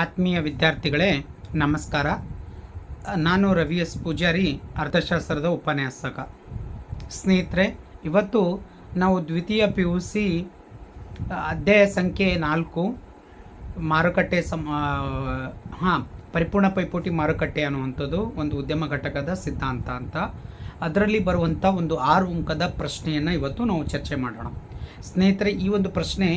ಆತ್ಮೀಯ ವಿದ್ಯಾರ್ಥಿಗಳೇ, ನಮಸ್ಕಾರ. ನಾನು ರವಿ ಎಸ್. ಪೂಜಾರಿ, ಅರ್ಥಶಾಸ್ತ್ರದ ಉಪನ್ಯಾಸಕ. ಸ್ನೇಹಿತರೆ, ಇವತ್ತು ನಾವು ದ್ವಿತೀಯ ಪಿ ಯು ಸಿ ಅಧ್ಯಾಯ ಸಂಖ್ಯೆ ನಾಲ್ಕು, ಮಾರುಕಟ್ಟೆ ಸಮ ಹಾಂ, ಪರಿಪೂರ್ಣ ಪೈಪೋಟಿ ಮಾರುಕಟ್ಟೆ ಅನ್ನುವಂಥದ್ದು ಒಂದು ಉದ್ಯಮ ಘಟಕದ ಸಿದ್ಧಾಂತ ಅಂತ. ಅದರಲ್ಲಿ ಬರುವಂಥ ಒಂದು ಆರು ಅಂಕದ ಪ್ರಶ್ನೆಯನ್ನು ಇವತ್ತು ನಾವು ಚರ್ಚೆ ಮಾಡೋಣ. ಸ್ನೇಹಿತರೆ, ಈ ಒಂದು ಪ್ರಶ್ನೆ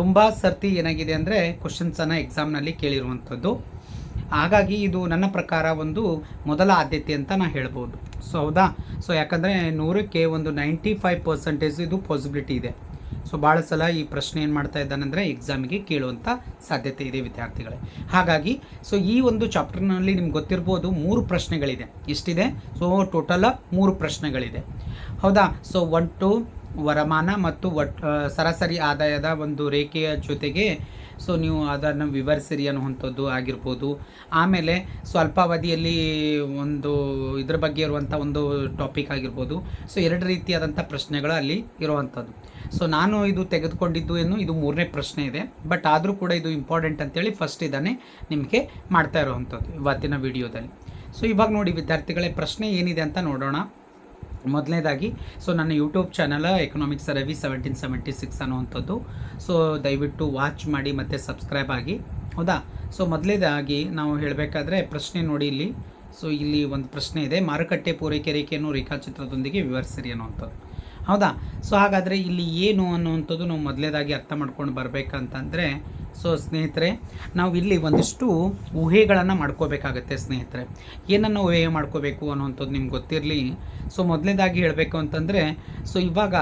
ತುಂಬ ಸರ್ತಿ ಏನಾಗಿದೆ ಅಂದರೆ ಕ್ವಶನ್ಸನ್ನು ಎಕ್ಸಾಮ್ನಲ್ಲಿ ಕೇಳಿರುವಂಥದ್ದು. ಹಾಗಾಗಿ ಇದು ನನ್ನ ಪ್ರಕಾರ ಒಂದು ಮೊದಲ ಆದ್ಯತೆ ಅಂತ ನಾನು ಹೇಳ್ಬೋದು. ಸೊ ಹೌದಾ? ಸೊ ಯಾಕಂದರೆ ನೂರಕ್ಕೆ ಒಂದು ನೈಂಟಿ ಫೈವ್ ಪರ್ಸೆಂಟೇಜ್ ಇದು ಪಾಸಿಬಿಲಿಟಿ ಇದೆ. ಸೊ ಭಾಳ ಸಲ ಈ ಪ್ರಶ್ನೆ ಏನು ಮಾಡ್ತಾ ಇದ್ದಾನಂದರೆ ಎಕ್ಸಾಮಿಗೆ ಕೇಳುವಂಥ ಸಾಧ್ಯತೆ ಇದೆ ವಿದ್ಯಾರ್ಥಿಗಳೇ. ಹಾಗಾಗಿ ಸೊ ಈ ಒಂದು ಚಾಪ್ಟರ್ನಲ್ಲಿ ನಿಮ್ಗೆ ಗೊತ್ತಿರ್ಬೋದು ಮೂರು ಪ್ರಶ್ನೆಗಳಿದೆ. ಇಷ್ಟಿದೆ ಸೊ ಟೋಟಲ್ ಮೂರು ಪ್ರಶ್ನೆಗಳಿದೆ. ಹೌದಾ? ಸೊ ಒನ್ ಟು ವರಮಾನ ಮತ್ತು ಒಟ್ ಸರಾಸರಿ ಆದಾಯದ ಒಂದು ರೇಖೆಯ ಜೊತೆಗೆ, ಸೊ ನೀವು ಅದನ್ನು ವಿವರಿಸಿರಿ ಅನ್ನುವಂಥದ್ದು ಆಗಿರ್ಬೋದು. ಆಮೇಲೆ ಸ್ವಲ್ಪಾವಧಿಯಲ್ಲಿ ಒಂದು ಇದ್ರ ಬಗ್ಗೆ ಇರುವಂಥ ಒಂದು ಟಾಪಿಕ್ ಆಗಿರ್ಬೋದು. ಸೊ ಎರಡು ರೀತಿಯಾದಂಥ ಪ್ರಶ್ನೆಗಳು ಅಲ್ಲಿ ಇರುವಂಥದ್ದು. ಸೊ ನಾನು ಇದು ತೆಗೆದುಕೊಂಡಿದ್ದು ಏನು, ಇದು ಮೂರನೇ ಪ್ರಶ್ನೆ ಇದೆ. ಬಟ್ ಆದರೂ ಕೂಡ ಇದು ಇಂಪಾರ್ಟೆಂಟ್ ಅಂತೇಳಿ ಫಸ್ಟ್ ಇದನ್ನೇ ನಿಮಗೆ ಮಾಡ್ತಾ ಇರುವಂಥದ್ದು ಇವತ್ತಿನ ವಿಡಿಯೋದಲ್ಲಿ ಸೊ ಇವಾಗ ನೋಡಿ ವಿದ್ಯಾರ್ಥಿಗಳೇ, ಪ್ರಶ್ನೆ ಏನಿದೆ ಅಂತ ನೋಡೋಣ. ಮೊದಲನೇದಾಗಿ ಸೊ ನನ್ನ YouTube channel economics Ravi seventeen seventy six ಅನ್ನುವಂಥದ್ದು. ಸೊ ದಯವಿಟ್ಟು ವಾಚ್ ಮಾಡಿ ಮತ್ತು ಸಬ್ಸ್ಕ್ರೈಬ್ ಆಗಿ. ಹೌದಾ? ಸೊ ಮೊದಲನೇದಾಗಿ ನಾವು ಹೇಳಬೇಕಾದ್ರೆ ಪ್ರಶ್ನೆ ನೋಡಿ ಇಲ್ಲಿ. ಸೊ ಇಲ್ಲಿ ಒಂದು ಪ್ರಶ್ನೆ ಇದೆ. ಮಾರುಕಟ್ಟೆ ಪೂರೈಕೆ ರೇಖೆಯನ್ನು ರೇಖಾಚಿತ್ರದೊಂದಿಗೆ ವಿವರಿಸಿರಿ ಅನ್ನುವಂಥದ್ದು. ಹೌದಾ? ಸೊ ಹಾಗಾದರೆ ಇಲ್ಲಿ ಏನು ಅನ್ನುವಂಥದ್ದು ನಾವು ಮೊದಲೇದಾಗಿ ಅರ್ಥ ಮಾಡ್ಕೊಂಡು ಬರಬೇಕಂತಂದರೆ ಸೊ ಸ್ನೇಹಿತರೆ, ನಾವು ಇಲ್ಲಿ ಒಂದಿಷ್ಟು ಊಹೆಗಳನ್ನು ಮಾಡ್ಕೋಬೇಕಾಗತ್ತೆ ಸ್ನೇಹಿತರೆ. ಏನನ್ನು ಊಹೆ ಮಾಡ್ಕೋಬೇಕು ಅನ್ನುವಂಥದ್ದು ನಿಮ್ಗೆ ಗೊತ್ತಿರಲಿ. ಸೊ ಮೊದಲನೇದಾಗಿ ಹೇಳಬೇಕು ಅಂತಂದರೆ ಸೊ ಇವಾಗ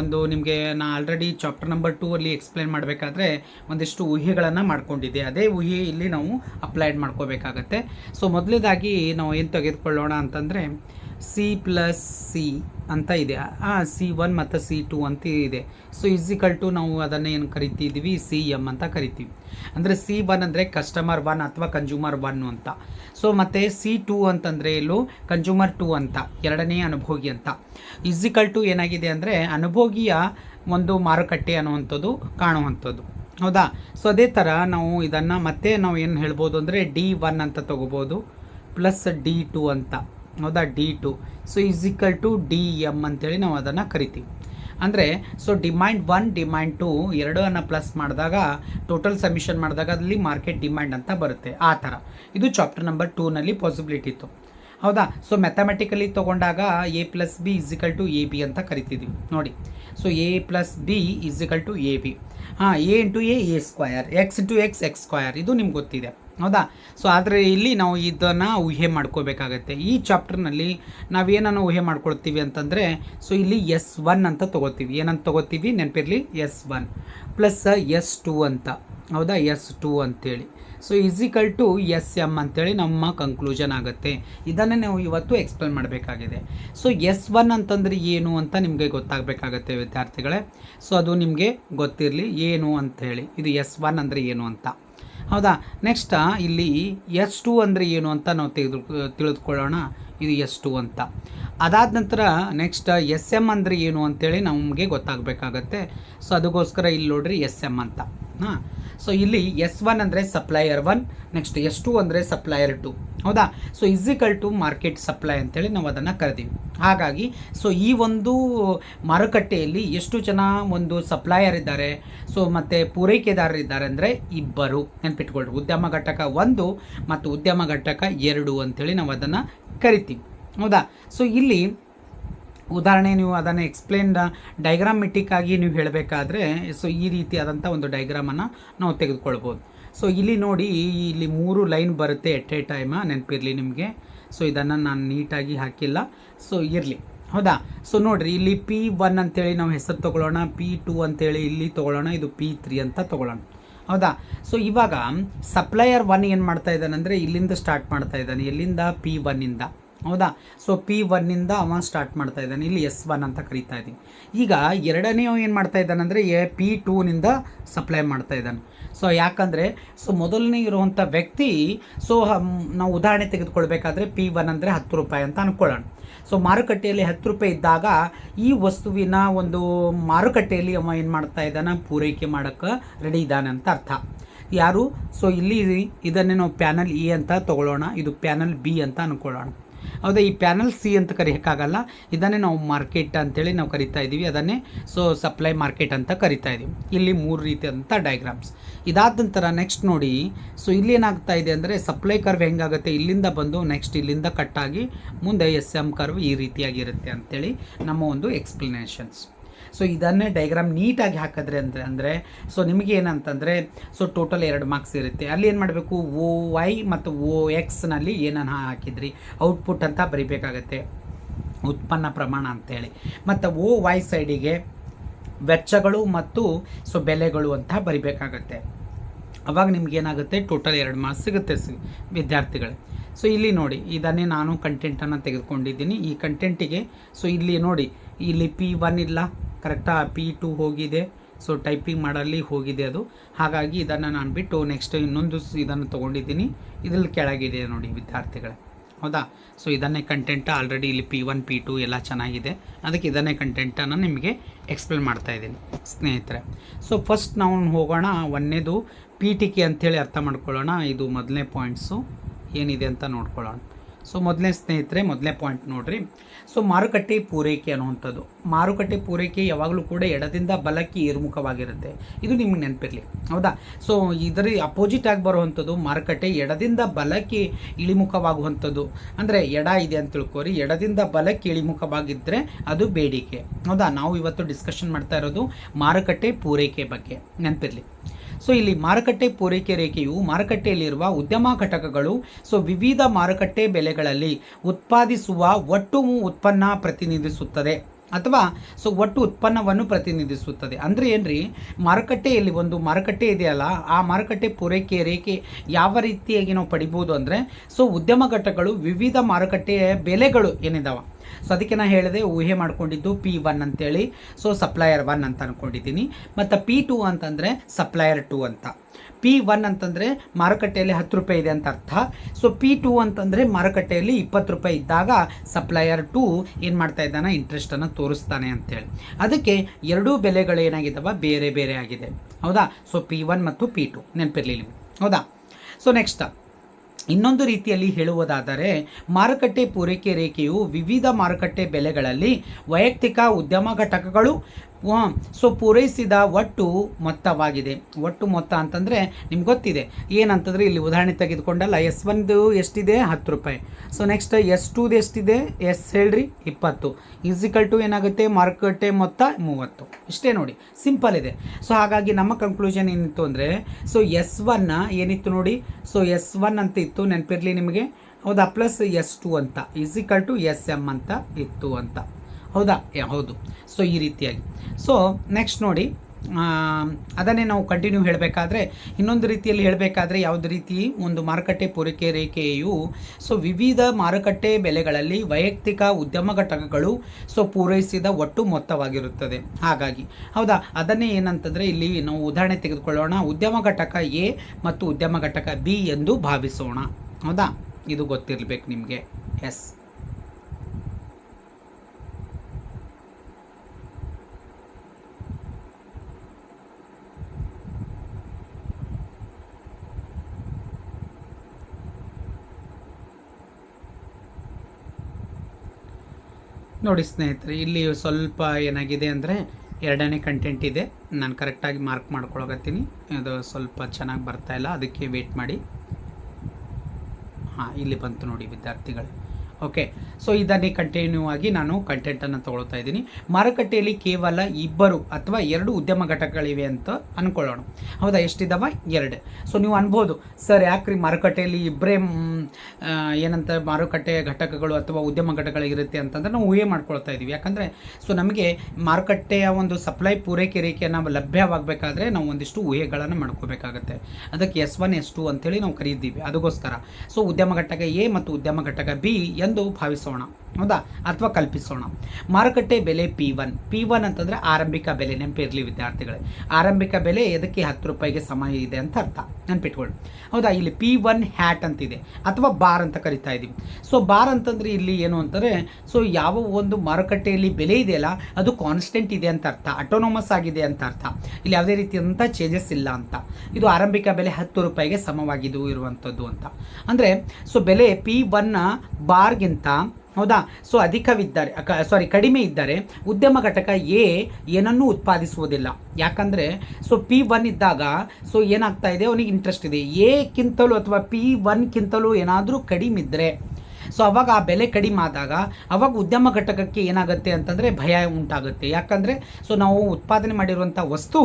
ಒಂದು ನಿಮಗೆ ನಾ ಆಲ್ರೆಡಿ ಚಾಪ್ಟರ್ ನಂಬರ್ ಟೂ ಅಲ್ಲಿ ಎಕ್ಸ್ಪ್ಲೇನ್ ಮಾಡಬೇಕಾದ್ರೆ ಒಂದಿಷ್ಟು ಊಹೆಗಳನ್ನು ಮಾಡ್ಕೊಂಡಿದ್ದೆ. ಅದೇ ಊಹೆ ಇಲ್ಲಿ ನಾವು ಅಪ್ಲೈಡ್ ಮಾಡ್ಕೋಬೇಕಾಗತ್ತೆ. ಸೊ ಮೊದಲನೇದಾಗಿ ನಾವು ಏನು ತೆಗೆದುಕೊಳ್ಳೋಣ ಅಂತಂದರೆ ಸಿ ಪ್ಲಸ್ ಸಿ ಅಂತ ಇದೆ. ಆ ಸಿ ಒನ್ ಮತ್ತು ಸಿ ಟು ಅಂತ ಇದೆ. ಸೊ ಇಸಿಕಲ್ ಟು ನಾವು ಅದನ್ನು ಏನು ಕರಿತಿದ್ದೀವಿ ಸಿ ಎಂ ಅಂತ ಕರಿತೀವಿ. ಅಂದರೆ ಸಿ ಒನ್ ಅಂದರೆ ಕಸ್ಟಮರ್ ಒನ್ ಅಥವಾ ಕನ್ಸ್ಯೂಮರ್ ಒನ್ ಅಂತ. ಸೊ ಮತ್ತು ಸಿ ಟು ಅಂತಂದರೆ ಇಲ್ಲೂ ಕನ್ಸ್ಯೂಮರ್ ಟು ಅಂತ. ಎರಡನೇ ಅನುಭೋಗಿ ಅಂತ. ಇಸಿಕಲ್ ಟು ಏನಾಗಿದೆ ಅಂದರೆ ಅನುಭೋಗಿಯ ಒಂದು ಮಾರುಕಟ್ಟೆ ಅನ್ನುವಂಥದ್ದು ಕಾಣುವಂಥದ್ದು. ಹೌದಾ? ಸೊ ಅದೇ ಥರ ನಾವು ಇದನ್ನು ಮತ್ತೆ ನಾವು ಏನು ಹೇಳ್ಬೋದು ಅಂದರೆ ಡಿ ಒನ್ ಅಂತ ತೊಗೋಬೋದು ಪ್ಲಸ್ ಡಿ ಟು ಅಂತ. ಹೌದಾ D two so equal to D M ಅಂತೇಳಿ ನಾವು ಅದನ್ನು ಕರಿತೀವಿ. ಅಂದರೆ so demand one demand two ಎರಡನ್ನು ಪ್ಲಸ್ ಮಾಡಿದಾಗ ಟೋಟಲ್ ಸಬ್ಮಿಷನ್ ಮಾಡಿದಾಗ ಅದರಲ್ಲಿ ಮಾರ್ಕೆಟ್ ಡಿಮ್ಯಾಂಡ್ ಅಂತ ಬರುತ್ತೆ. ಆ ಥರ. ಇದು ಚಾಪ್ಟರ್ ನಂಬರ್ ಟೂನಲ್ಲಿ ಪಾಸಿಬಿಲಿಟಿ ಇತ್ತು. ಹೌದಾ? ಸೊ ಮ್ಯಾಥಮೆಟಿಕಲಿ ತೊಗೊಂಡಾಗ A plus B is equal to A B ಅಂತ ಕರಿತಿದ್ವಿ. ನೋಡಿ. So A plus B is equal to A B ಹಾಂ A into A A square X into X X square ಇದು ನಿಮ್ಗೆ ಗೊತ್ತಿದೆ. ಹೌದಾ? ಸೊ ಆದರೆ ಇಲ್ಲಿ ನಾವು ಇದನ್ನು ಊಹೆ ಮಾಡ್ಕೋಬೇಕಾಗತ್ತೆ. ಈ ಚಾಪ್ಟರ್ನಲ್ಲಿ ನಾವೇನನ್ನು ಊಹೆ ಮಾಡ್ಕೊಳ್ತೀವಿ ಅಂತಂದರೆ ಸೊ ಇಲ್ಲಿ ಎಸ್ ಒನ್ ಅಂತ ತೊಗೋತೀವಿ. ಏನಂತ ತೊಗೋತೀವಿ? ನೆನಪಿರಲಿ? S one plus S two ಅಂತ. ಹೌದಾ? ಎಸ್ ಟು ಅಂತೇಳಿ. So is equal to S M ಅಂತೇಳಿ ನಮ್ಮ ಕಂಕ್ಲೂಷನ್ ಆಗುತ್ತೆ. ಇದನ್ನು ನಾವು ಇವತ್ತು ಎಕ್ಸ್ಪ್ಲೇನ್ ಮಾಡಬೇಕಾಗಿದೆ. ಸೊ ಎಸ್ ಒನ್ ಅಂತಂದರೆ ಏನು ಅಂತ ನಿಮಗೆ ಗೊತ್ತಾಗಬೇಕಾಗತ್ತೆ ವಿದ್ಯಾರ್ಥಿಗಳೇ. ಸೊ ಅದು ನಿಮಗೆ ಗೊತ್ತಿರಲಿ. ಏನು ಅಂತ ಹೇಳಿ. ಇದು ಎಸ್ ಒನ್ ಅಂದರೆ ಏನು ಅಂತ. ಹೌದಾ? ನೆಕ್ಸ್ಟ್ ಇಲ್ಲಿ ಎಸ್ ಟು ಅಂದರೆ ಏನು ಅಂತ ನಾವು ತೆಗೆದು, ತಿಳಿದುಕೊಳ್ಳೋಣ. ಇದು ಎಸ್ ಟು ಅಂತ. ಅದಾದ ನಂತರ ನೆಕ್ಸ್ಟ್ ಎಸ್ ಎಂ ಅಂದರೆ ಏನು ಅಂತೇಳಿ ನಮಗೆ ಗೊತ್ತಾಗಬೇಕಾಗತ್ತೆ. ಸೊ ಅದಕ್ಕೋಸ್ಕರ ಇಲ್ಲಿ ನೋಡ್ರಿ ಎಸ್ ಎಂ ಅಂತ. ಹಾಂ. ಸೊ ಇಲ್ಲಿ ಎಸ್ ಒನ್ ಅಂದರೆ supplier one next S two ಅಂದರೆ ಸಪ್ಲೈಯರ್ ಟು ಹೌದಾ? So is equal to market supply ಅಂತೇಳಿ ನಾವು ಅದನ್ನು ಕರೆದೀವಿ. ಹಾಗಾಗಿ ಸೊ ಈ ಒಂದು ಮಾರುಕಟ್ಟೆಯಲ್ಲಿ ಎಷ್ಟು ಜನ ಒಂದು ಸಪ್ಲೈಯರ್ ಇದ್ದಾರೆ? ಸೊ ಮತ್ತು ಪೂರೈಕೆದಾರರು ಇದ್ದಾರೆ ಅಂದರೆ ಇಬ್ಬರು ನೆನ್ಪಿಟ್ಕೊಳ್ರಿ. ಉದ್ಯಮ ಘಟಕ ಒಂದು ಮತ್ತು ಉದ್ಯಮ ಘಟಕ ಎರಡು ಅಂತೇಳಿ ನಾವು ಅದನ್ನು ಕರಿತೀವಿ. ಹೌದಾ? ಸೊ ಇಲ್ಲಿ ಉದಾಹರಣೆ, ನೀವು ಅದನ್ನು ಎಕ್ಸ್ಪ್ಲೇನ್ ಡೈಗ್ರಾಮೆಟಿಕ್ಕಾಗಿ ನೀವು ಹೇಳಬೇಕಾದ್ರೆ ಸೊ ಈ ರೀತಿಯಾದಂಥ ಒಂದು ಡೈಗ್ರಾಮನ್ನು ನಾವು ತೆಗೆದುಕೊಳ್ಬೋದು. ಸೊ ಇಲ್ಲಿ ನೋಡಿ, ಇಲ್ಲಿ ಮೂರು ಲೈನ್ ಬರುತ್ತೆ ಎಟ್ ಎ ಟೈಮ್ ನೆನಪಿರಲಿ ನಿಮಗೆ. ಸೊ ಇದನ್ನು ನಾನು ನೀಟಾಗಿ ಹಾಕಿಲ್ಲ. ಸೊ ಇರಲಿ. ಹೌದಾ? ಸೊ ನೋಡಿರಿ, ಇಲ್ಲಿ ಪಿ ಒನ್ ಅಂತೇಳಿ ನಾವು ಹೆಸರು ತೊಗೊಳ್ಳೋಣ ಪಿ ಟು ಅಂತೇಳಿ ಇಲ್ಲಿ ತೊಗೊಳ್ಳೋಣ ಇದು ಪಿ ತ್ರೀ ಅಂತ ತೊಗೊಳ್ಳೋಣ ಹೌದಾ? ಸೊ ಇವಾಗ ಸಪ್ಲೈಯರ್ ಒನ್ ಏನು ಮಾಡ್ತಾ ಇದ್ದಾನೆ ಅಂದರೆ ಇಲ್ಲಿಂದ ಸ್ಟಾರ್ಟ್ ಮಾಡ್ತಾ ಇದ್ದಾನೆ, ಎಲ್ಲಿಂದ? ಪಿ ಒನ್ನಿಂದ ಹೌದಾ? ಸೊ ಪಿ ಒನ್ನಿಂದ ಅವ ಸ್ಟಾರ್ಟ್ ಮಾಡ್ತಾ ಇದ್ದಾನೆ. ಇಲ್ಲಿ ಎಸ್ ಒನ್ ಅಂತ ಕರಿತಾ ಇದ್ದೀನಿ. ಈಗ ಎರಡನೇ ಏನು ಮಾಡ್ತಾ ಇದ್ದಾನೆ ಅಂದರೆ ಎ ಪಿ ಟೂನಿಂದ ಸಪ್ಲೈ ಮಾಡ್ತಾ ಇದ್ದಾನೆ. ಸೊ ಯಾಕಂದರೆ ಸೊ ಮೊದಲನೇ ಇರುವಂಥ ವ್ಯಕ್ತಿ ಸೊ ನಾವು ಉದಾಹರಣೆ ತೆಗೆದುಕೊಳ್ಬೇಕಾದ್ರೆ ಪಿ ಒನ್ ಅಂದರೆ ಹತ್ತು ರೂಪಾಯಿ ಅಂತ ಅಂದ್ಕೊಳ್ಳೋಣ ಸೊ ಮಾರುಕಟ್ಟೆಯಲ್ಲಿ ಹತ್ತು ರೂಪಾಯಿ ಇದ್ದಾಗ, ಈ ವಸ್ತುವಿನ ಒಂದು ಮಾರುಕಟ್ಟೆಯಲ್ಲಿ ಅವ ಏನು ಮಾಡ್ತಾ ಇದ್ದಾನೆ? ಪೂರೈಕೆ ಮಾಡೋಕ್ಕೆ ರೆಡಿ ಇದ್ದಾನೆ ಅಂತ ಅರ್ಥ. ಯಾರು? ಸೊ ಇಲ್ಲಿ ಇದನ್ನೇ ನಾವು ಪ್ಯಾನಲ್ ಎ ಅಂತ ತಗೊಳ್ಳೋಣ. ಇದು ಪ್ಯಾನಲ್ ಬಿ ಅಂತ ಅನ್ಕೊಳ್ಳೋಣ. ಹೌದಾ, ಈ ಪ್ಯಾನಲ್ ಸಿ ಅಂತ ಕರೆಯೋಕ್ಕಾಗಲ್ಲ. ಇದನ್ನೇ ನಾವು ಮಾರ್ಕೆಟ್ ಅಂತೇಳಿ ನಾವು ಕರಿತಾ ಇದ್ದೀವಿ ಅದನ್ನೇ ಸೊ ಸಪ್ಲೈ ಮಾರ್ಕೆಟ್ ಅಂತ ಕರಿತಾ ಇದ್ದೀವಿ ಇಲ್ಲಿ ಮೂರು ರೀತಿಯಾದಂಥ ಡಯಾಗ್ರಾಮ್ಸ್ ಇದಾದ ನಂತರ ನೆಕ್ಸ್ಟ್ ನೋಡಿ ಸೊ ಇಲ್ಲಿ ಏನಾಗ್ತಾ ಇದೆ ಅಂದರೆ ಸಪ್ಲೈ ಕರ್ವ್ ಹೆಂಗಾಗುತ್ತೆ? ಇಲ್ಲಿಂದ ಬಂದು ನೆಕ್ಸ್ಟ್ ಇಲ್ಲಿಂದ ಕಟ್ಟಾಗಿ ಮುಂದೆ ಎಸ್ ಎಂ ಕರ್ವ್ ಈ ರೀತಿಯಾಗಿರುತ್ತೆ ಅಂಥೇಳಿ ನಮ್ಮ ಒಂದು ಎಕ್ಸ್ಪ್ಲನೇಷನ್ಸ್ ಸೊ ಇದನ್ನೇ ಡೈಗ್ರಾಮ್ ನೀಟಾಗಿ ಹಾಕಿದ್ರೆ ಅಂದರೆ ಅಂದರೆ ಸೊ ನಿಮಗೆ ಏನಂತಂದರೆ ಸೊ ಟೋಟಲ್ ಎರಡು ಮಾರ್ಕ್ಸ್ ಇರುತ್ತೆ. ಅಲ್ಲಿ ಏನು ಮಾಡಬೇಕು? ಓ ವೈ ಮತ್ತು ಓ ಎಕ್ಸ್ನಲ್ಲಿ ಏನನ್ನು ಹಾಕಿದ್ರಿ? ಔಟ್ಪುಟ್ ಅಂತ ಬರಿಬೇಕಾಗತ್ತೆ. ಉತ್ಪನ್ನ ಪ್ರಮಾಣ ಅಂತೇಳಿ. ಮತ್ತು ಓ ವೈ ಸೈಡಿಗೆ ವೆಚ್ಚಗಳು ಮತ್ತು ಸೊ ಬೆಲೆಗಳು ಅಂತ ಬರಿಬೇಕಾಗತ್ತೆ. ಅವಾಗ ನಿಮಗೇನಾಗುತ್ತೆ ಟೋಟಲ್ ಎರಡು ಮಾರ್ಕ್ಸ್ ಸಿಗುತ್ತೆ ಸಿ ವಿದ್ಯಾರ್ಥಿಗಳು. ಸೊ ಇಲ್ಲಿ ನೋಡಿ, ಇದನ್ನೇ ನಾನು ಕಂಟೆಂಟನ್ನು ತೆಗೆದುಕೊಂಡಿದ್ದೀನಿ. ಈ ಕಂಟೆಂಟಿಗೆ ಸೊ ಇಲ್ಲಿ ನೋಡಿ, ಇಲ್ಲಿ ಪಿ ಒನ್ ಇಲ್ಲ. ಕರೆಕ್ಟಾ ಪಿ ಟು ಹೋಗಿದೆ. ಸೊ ಟೈಪಿಂಗ್ ಮಾಡಲ್ಲಿ ಹೋಗಿದೆ ಅದು. ಹಾಗಾಗಿ ಇದನ್ನು ನಾನು ಬಿಟ್ಟು ನೆಕ್ಸ್ಟ್ ಇನ್ನೊಂದು ಇದನ್ನು ತೊಗೊಂಡಿದ್ದೀನಿ. ಇದ್ರಲ್ಲಿ ಕೆಳಗಿದೆ ನೋಡಿ ವಿದ್ಯಾರ್ಥಿಗಳೇ. ಹೌದಾ? ಸೊ ಇದನ್ನೇ ಕಂಟೆಂಟ್ ಆಲ್ರೆಡಿ ಇಲ್ಲಿ ಪಿ ಒನ್ ಪಿ ಟು ಎಲ್ಲ ಚೆನ್ನಾಗಿದೆ. ಅದಕ್ಕೆ ಇದನ್ನೇ ಕಂಟೆಂಟನ್ನು ನಿಮಗೆ ಎಕ್ಸ್ಪ್ಲೇನ್ ಮಾಡ್ತಾ ಇದ್ದೀನಿ, ಸ್ನೇಹಿತರೆ. ಸೊ ಫಸ್ಟ್ ನಾವು ಹೋಗೋಣ. ಒಂದನೇದು ಪಿ ಟಿ ಕೆ ಅಂಥೇಳಿ ಅರ್ಥ ಮಾಡ್ಕೊಳ್ಳೋಣ. ಇದು ಮೊದಲನೇ ಪಾಯಿಂಟ್ಸು ಏನಿದೆ ಅಂತ ನೋಡ್ಕೊಳ್ಳೋಣ. ಸೊ ಮೊದಲನೇ ಸ್ನೇಹಿತರೆ ಮೊದಲನೇ ಪಾಯಿಂಟ್ ನೋಡ್ರಿ. ಸೊ ಮಾರುಕಟ್ಟೆ ಪೂರೈಕೆ ಅನ್ನುವಂಥದ್ದು. ಮಾರುಕಟ್ಟೆ ಪೂರೈಕೆ ಯಾವಾಗಲೂ ಕೂಡ ಎಡದಿಂದ ಬಲಕ್ಕೆ ಏರುಮುಖವಾಗಿರುತ್ತೆ. ಇದು ನಿಮಗೆ ನೆನಪಿರಲಿ. ಹೌದಾ? ಸೊ ಇದರ ಅಪೋಸಿಟ್ ಆಗಿ ಬರುವಂಥದ್ದು ಮಾರುಕಟ್ಟೆ ಎಡದಿಂದ ಬಲಕ್ಕೆ ಇಳಿಮುಖವಾಗುವಂಥದ್ದು. ಅಂದರೆ, ಎಡ ಇದೆ ಅಂತ ತಿಳ್ಕೊರಿ. ಎಡದಿಂದ ಬಲಕ್ಕೆ ಇಳಿಮುಖವಾಗಿದ್ದರೆ ಅದು ಬೇಡಿಕೆ. ಹೌದಾ? ನಾವು ಇವತ್ತು ಡಿಸ್ಕಷನ್ ಮಾಡ್ತಾ ಇರೋದು ಮಾರುಕಟ್ಟೆ ಪೂರೈಕೆ ಬಗ್ಗೆ. ನೆನಪಿರಲಿ. ಸೊ ಇಲ್ಲಿ ಮಾರುಕಟ್ಟೆ ಪೂರೈಕೆ ರೇಖೆಯು ಮಾರುಕಟ್ಟೆಯಲ್ಲಿರುವ ಉದ್ಯಮ ಘಟಕಗಳು ಸೊ ವಿವಿಧ ಮಾರುಕಟ್ಟೆ ಬೆಲೆಗಳಲ್ಲಿ ಉತ್ಪಾದಿಸುವ ಒಟ್ಟು ಉತ್ಪನ್ನ ಪ್ರತಿನಿಧಿಸುತ್ತದೆ. ಅಥವಾ ಸೊ ಒಟ್ಟು ಉತ್ಪನ್ನವನ್ನು ಪ್ರತಿನಿಧಿಸುತ್ತದೆ. ಅಂದರೆ ಏನ್ರಿ? ಮಾರುಕಟ್ಟೆಯಲ್ಲಿ ಒಂದು ಮಾರುಕಟ್ಟೆ ಇದೆಯಲ್ಲ, ಆ ಮಾರುಕಟ್ಟೆ ಪೂರೈಕೆ ರೇಖೆ ಯಾವ ರೀತಿಯಾಗಿ ನಾವು ಪಡಿಬೋದು ಅಂದರೆ ಸೊ ಉದ್ಯಮ ಘಟಕಗಳು ವಿವಿಧ ಮಾರುಕಟ್ಟೆಯ ಬೆಲೆಗಳು ಏನಿದಾವ? ಸೊ ಅದಕ್ಕೆ ನಾನು ಹೇಳಿದೆ, ಊಹೆ ಮಾಡ್ಕೊಂಡಿದ್ದು ಪಿ ಒನ್ ಅಂತೇಳಿ. ಸೊ ಸಪ್ಲೈಯರ್ ಒನ್ ಅಂತ ಅಂದ್ಕೊಂಡಿದ್ದೀನಿ ಮತ್ತು ಪಿ ಟು ಅಂತಂದರೆ ಸಪ್ಲೈಯರ್ ಟು ಅಂತ. ಪಿ ಒನ್ ಅಂತಂದರೆ ಮಾರುಕಟ್ಟೆಯಲ್ಲಿ ಹತ್ತು ರೂಪಾಯಿ ಇದೆ ಅಂತ ಅರ್ಥ. ಸೊ ಪಿ ಟು ಅಂತಂದರೆ ಮಾರುಕಟ್ಟೆಯಲ್ಲಿ ಇಪ್ಪತ್ತು ರೂಪಾಯಿ ಇದ್ದಾಗ ಸಪ್ಲೈಯರ್ ಟು ಏನು ಮಾಡ್ತಾ ಇದ್ದಾನೆ? ಇಂಟ್ರೆಸ್ಟನ್ನು ತೋರಿಸ್ತಾನೆ ಅಂತೇಳಿ. ಅದಕ್ಕೆ ಎರಡೂ ಬೆಲೆಗಳು ಬೇರೆ ಬೇರೆ ಆಗಿದೆ. ಹೌದಾ? ಸೊ ಪಿ ಒನ್ ಮತ್ತು ಪಿ ಟು ನೆನಪಿರಲಿ ಹೌದಾ? ಸೊ ನೆಕ್ಸ್ಟ್ ಇನ್ನೊಂದು ರೀತಿಯಲ್ಲಿ ಹೇಳುವುದಾದರೆ ಮಾರುಕಟ್ಟೆ ಪೂರೈಕೆ ರೇಖೆಯು ವಿವಿಧ ಮಾರುಕಟ್ಟೆ ಬೆಲೆಗಳಲ್ಲಿ ವೈಯಕ್ತಿಕ ಉದ್ಯಮ ಘಟಕಗಳು ವ- ಸೊ ಪೂರೈಸಿದ ಒಟ್ಟು ಮೊತ್ತವಾಗಿದೆ. ಒಟ್ಟು ಮೊತ್ತ ಅಂತಂದರೆ ನಿಮ್ಗೆ ಗೊತ್ತಿದೆ. ಏನಂತಂದರೆ ಇಲ್ಲಿ ಉದಾಹರಣೆ ತೆಗೆದುಕೊಂಡಲ್ಲ, ಎಸ್ ಒಂದು ಎಷ್ಟಿದೆ? ಹತ್ತು ರೂಪಾಯಿ. ಸೊ ನೆಕ್ಸ್ಟ್ ಎಸ್ ಟೂದು ಎಷ್ಟಿದೆ? ಎಸ್ ಹೇಳ್ರಿ, ಇಪ್ಪತ್ತು. ಈಸಿಕಲ್ ಟು ಏನಾಗುತ್ತೆ? ಮಾರುಕಟ್ಟೆ ಮೊತ್ತ ಮೂವತ್ತು. ಇಷ್ಟೇ ನೋಡಿ. ಸಿಂಪಲ್ ಇದೆ. ಸೊ ಹಾಗಾಗಿ ನಮ್ಮ ಕನ್ಕ್ಲೂಷನ್ ಏನಿತ್ತು ಅಂದರೆ ಸೊ ಎಸ್ ಒನ್ನ ಏನಿತ್ತು ನೋಡಿ? ಸೊ ಎಸ್ ಒನ್ ಅಂತ ಇತ್ತು, ನೆನಪಿರಲಿ ನಿಮಗೆ. ಹೌದಾ? ಪ್ಲಸ್ ಎಸ್ ಟು ಅಂತ. Is equal to S M ಅಂತ ಇತ್ತು ಅಂತ. ಹೌದಾ? ಏ, ಹೌದು. ಸೊ ಈ ರೀತಿಯಾಗಿ. ಸೊ ನೆಕ್ಸ್ಟ್ ನೋಡಿ ಅದನ್ನೇ ನಾವು ಕಂಟಿನ್ಯೂ ಹೇಳಬೇಕಾದ್ರೆ, ಇನ್ನೊಂದು ರೀತಿಯಲ್ಲಿ ಹೇಳಬೇಕಾದ್ರೆ ಯಾವುದೇ ರೀತಿ? ಒಂದು ಮಾರುಕಟ್ಟೆ ಪೂರೈಕೆ ರೇಖೆಯು ಸೊ ವಿವಿಧ ಮಾರುಕಟ್ಟೆ ಬೆಲೆಗಳಲ್ಲಿ ವೈಯಕ್ತಿಕ ಉದ್ಯಮ ಘಟಕಗಳು ಸೊ ಪೂರೈಸಿದ ಒಟ್ಟು ಮೊತ್ತವಾಗಿರುತ್ತದೆ. ಹಾಗಾಗಿ, ಹೌದಾ? ಅದನ್ನೇ ಏನಂತಂದರೆ, ಇಲ್ಲಿ ನಾವು ಉದಾಹರಣೆ ತೆಗೆದುಕೊಳ್ಳೋಣ. ಉದ್ಯಮ ಘಟಕ ಎ ಮತ್ತು ಉದ್ಯಮ ಘಟಕ ಬಿ ಎಂದು ಭಾವಿಸೋಣ. ಹೌದಾ? ಇದು ಗೊತ್ತಿರಬೇಕು ನಿಮಗೆ. ಎಸ್. ನೋಡಿ ಸ್ನೇಹಿತರೆ, ಇಲ್ಲಿ ಸ್ವಲ್ಪ ಏನಾಗಿದೆ ಅಂದರೆ ಎರಡನೇ ಕಂಟೆಂಟ್ ಇದೆ. ನಾನು ಕರೆಕ್ಟಾಗಿ ಮಾರ್ಕ್ ಮಾಡ್ಕೊಳಕತ್ತೀನಿ. ಅದು ಸ್ವಲ್ಪ ಚೆನ್ನಾಗಿ ಬರ್ತಾ ಇಲ್ಲ, ಅದಕ್ಕೆ ವೇಟ್ ಮಾಡಿ. ಹಾಂ, ಇಲ್ಲಿ ಬಂತು ನೋಡಿ ವಿದ್ಯಾರ್ಥಿಗಳೇ. ಓಕೆ ಸೊ ಇದನ್ನೇ ಕಂಟಿನ್ಯೂ ಆಗಿ ನಾನು ಕಂಟೆಂಟನ್ನು ತಗೊಳ್ತಾ ಇದ್ದೀನಿ. ಮಾರುಕಟ್ಟೆಯಲ್ಲಿ ಕೇವಲ ಇಬ್ಬರು ಅಥವಾ ಎರಡು ಉದ್ಯಮ ಘಟಕಗಳಿವೆ ಅಂತ ಅಂದ್ಕೊಳ್ಳೋಣ ಹೌದಾ, ಎಷ್ಟಿದಾವ? ಎರಡು. ಸೊ ನೀವು ಅನ್ಬೋದು, ಸರ್, ಯಾಕ್ರಿ ಮಾರುಕಟ್ಟೆಯಲ್ಲಿ ಇಬ್ಬರೇ ಏನಂತ ಮಾರುಕಟ್ಟೆ ಘಟಕಗಳು ಅಥವಾ ಉದ್ಯಮ ಘಟಕಗಳಿರುತ್ತೆ ಅಂತಂದ್ರೆ ನಾವು ಊಹೆ ಮಾಡ್ಕೊಳ್ತಾ ಇದ್ದೀವಿ ಯಾಕಂದರೆ ಸೊ ನಮಗೆ ಮಾರುಕಟ್ಟೆಯ ಒಂದು ಸಪ್ಲೈ ಪೂರೈಕೆ ರೇಖೆಯನ್ನು ಲಭ್ಯವಾಗಬೇಕಾದ್ರೆ ನಾವು ಒಂದಿಷ್ಟು ಊಹೆಗಳನ್ನು ಮಾಡ್ಕೋಬೇಕಾಗತ್ತೆ. ಅದಕ್ಕೆ ಎಸ್ ಒನ್ ಎಸ್ ಟು ಅಂತೇಳಿ ನಾವು ಕರೀತೀವಿ. ಅದಕ್ಕೋಸ್ಕರ. ಸೊ ಉದ್ಯಮ ಘಟಕ ಎ ಮತ್ತು ಉದ್ಯಮ ಘಟಕ ಬಿ ಎಂದು ಭಾವಿಸೋಣ. ಹೌದಾ ಅಥವಾ ಕಲ್ಪಿಸೋಣ. ಮಾರುಕಟ್ಟೆ ಬೆಲೆ ಪಿ ಒನ್ ಪಿ ಒನ್ ಅಂತಂದರೆ ಆರಂಭಿಕ ಬೆಲೆ ನೆನಪಿರಲಿ ವಿದ್ಯಾರ್ಥಿಗಳೇ. ಆರಂಭಿಕ ಬೆಲೆ ಎದಕ್ಕೆ ಹತ್ತು ರೂಪಾಯಿಗೆ ಸಮ ಇದೆ ಅಂತ ಅರ್ಥ. ನೆನ್ಪಿಟ್ಕೊಳ್ಳಿ. ಹೌದಾ? ಇಲ್ಲಿ ಪಿ ಒನ್ ಹ್ಯಾಟ್ ಅಂತಿದೆ. ಅಥವಾ ಬಾರ್ ಅಂತ ಕರಿತಾ ಇದ್ದೀವಿ ಸೊ ಬಾರ್ ಅಂತಂದರೆ ಇಲ್ಲಿ ಏನು ಅಂತಂದರೆ ಸೊ ಯಾವ ಒಂದು ಮಾರುಕಟ್ಟೆಯಲ್ಲಿ ಬೆಲೆ ಇದೆಯಲ್ಲ, ಅದು ಕಾನ್ಸ್ಟೆಂಟ್ ಇದೆ ಅಂತ ಅರ್ಥ. ಅಟೋನೋಮಸ್ ಆಗಿದೆ ಅಂತ ಅರ್ಥ. ಇಲ್ಲಿ ಯಾವುದೇ ರೀತಿಯಾದಂಥ ಚೇಂಜಸ್ ಇಲ್ಲ ಅಂತ. ಇದು ಆರಂಭಿಕ ಬೆಲೆ ಹತ್ತು ರೂಪಾಯಿಗೆ ಸಮವಾಗಿದ್ದು ಇರುವಂಥದ್ದು ಅಂತ. ಅಂದರೆ ಸೊ ಬೆಲೆ ಪಿ ಒನ್ನ ಬಾರ್ಗಿಂತ ಹೌದಾ? ಸೊ ಅಧಿಕವಿದ್ದರೆ ಸಾರಿ ಕಡಿಮೆ ಇದ್ದರೆ ಉದ್ಯಮ ಘಟಕ ಎ ಏನನ್ನೂ ಉತ್ಪಾದಿಸುವುದಿಲ್ಲ. ಯಾಕಂದರೆ ಸೊ ಪಿ ಒನ್ ಇದ್ದಾಗ ಸೊ ಏನಾಗ್ತಾ ಇದೆ? ಅವನಿಗೆ ಇಂಟ್ರೆಸ್ಟ್ ಇದೆ. ಎಕ್ಕಿಂತಲೂ ಅಥವಾ ಪಿ ಒನ್ಗಿಂತಲೂ ಏನಾದರೂ ಕಡಿಮೆ ಇದ್ದರೆ ಸೊ ಅವಾಗ ಆ ಬೆಲೆ ಕಡಿಮೆ ಆದಾಗ ಅವಾಗ ಉದ್ಯಮ ಘಟಕಕ್ಕೆ ಏನಾಗುತ್ತೆ ಅಂತಂದರೆ ಭಯ ಉಂಟಾಗುತ್ತೆ. ಯಾಕಂದರೆ ಸೊ ನಾವು ಉತ್ಪಾದನೆ ಮಾಡಿರುವಂಥ ವಸ್ತು